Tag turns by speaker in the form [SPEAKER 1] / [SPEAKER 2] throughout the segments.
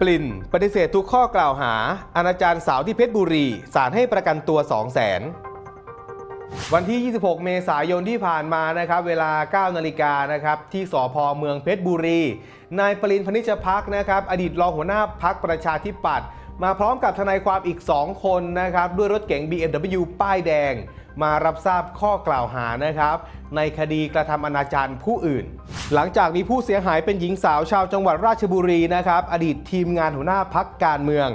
[SPEAKER 1] ปลิ่น ปฏิเสธทุกข้อกล่าวหา อนาจารสาวที่เพชรบุรีศาลให้ประกันตัว 2 0 0 0 0 0วันที่ 26 เมษายนที่ผ่านมานะครับ เวลา 9 นาฬิกานะครับ ที่สพเมืองเพชรบุรี นายปรินพนิชพักนะครับ อดีตรองหัวหน้าพักประชาธิปัตย์ มาพร้อมกับทนายความอีก 2 คนนะครับด้วยรถเก๋ง BMW ป้ายแดง มารับทราบข้อกล่าวหานะครับ ในคดีกระทำอนาจารผู้อื่น หลังจากมีผู้เสียหายเป็นหญิงสาวชาวจังหวัดราชบุรีนะครับ อดีตทีมงานหัวหน้าพักการเมือง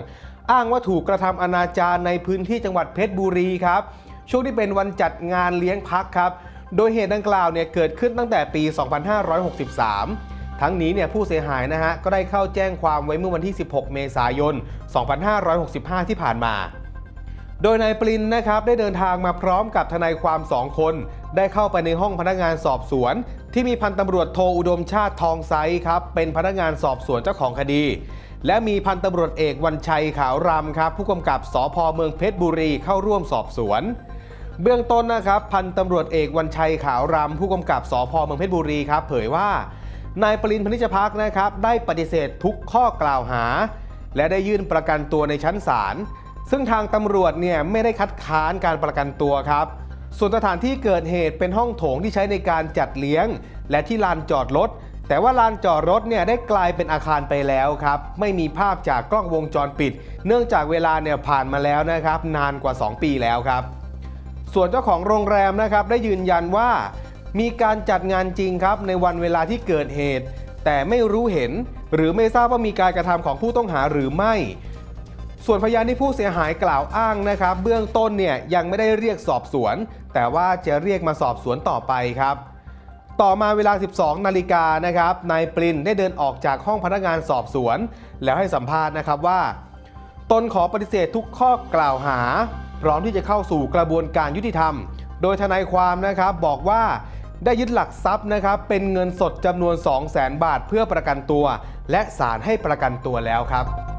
[SPEAKER 1] อ้างว่าถูกกระทำอนาจารในพื้นที่จังหวัดเพชรบุรีครับช่วงที่เป็นวันจัดงานเลี้ยงพักครับ โดยเหตุดังกล่าวเนี่ยเกิดขึ้นตั้งแต่ปี 2563 ทั้งนี้เนี่ยผู้เสียหายนะฮะก็ได้เข้าแจ้งความไว้เมื่อวันที่ 16 เมษายน 2565 ที่ผ่านมา โดยนายปรินนะครับได้เดินทางมาพร้อมกับทนายความสองคน ได้เข้าไปในห้องพนักงานสอบสวน ที่มีพันตำรวจโทอุดมชาติทองไซครับเป็นพนักงานสอบสวนเจ้าของคดี และมีพันตำรวจเอกวันชัยขาวรำครับ ผู้กำกับสพเมืองเพชรบุรีเข้าร่วมสอบสวนเบื้องต้นนะครับ พันตำรวจเอกวันชัยขาวรำผู้กำกับสพเมืองเพชรบุรีครับ เผยว่า นายปรินพนิชพักนะครับได้ปฏิเสธทุกข้อกล่าวหา และได้ยื่นประกันตัวในชั้นศาลซึ่งทางตำรวจเนี่ยไม่ได้คัดค้านการประกันตัวครับ ส่วนสถานที่เกิดเหตุเป็นห้องโถงที่ใช้ในการจัดเลี้ยง และที่ลานจอดรถแต่ว่าลานจอดรถเนี่ยได้กลายเป็นอาคารไปแล้วครับ ไม่มีภาพจากกล้องวงจรปิด เนื่องจากเวลาเนี่ยผ่านมาแล้วนะครับ นานกว่า 2 ปีแล้วครับ ส่วนเจ้าของโรงแรมนะครับได้ยืนยันว่า มีการจัดงานจริงครับในวันเวลาที่เกิดเหตุ แต่ไม่รู้เห็น หรือไม่ทราบว่ามีการกระทำของผู้ต้องหาหรือไม่ ส่วนพยานที่ผู้เสียหายกล่าวอ้างนะครับ เบื้องต้นเนี่ยยังไม่ได้เรียกสอบสวน แต่ว่าจะเรียกมาสอบสวนต่อไปครับต่อมาเวลา 12 นาฬิกานะครับ นายปรินได้เดินออกจากห้องพนักงานสอบสวน แล้วให้สัมภาษณ์นะครับว่า ตนขอปฏิเสธทุกข้อกล่าวหา พร้อมที่จะเข้าสู่กระบวนการยุติธรรม โดยทนายความนะครับบอกว่า ได้ยึดหลักทรัพย์นะครับเป็นเงินสดจำนวน 2 0 0 0 0 0 บาทเพื่อประกันตัว และศาลให้ประกันตัวแล้วครับ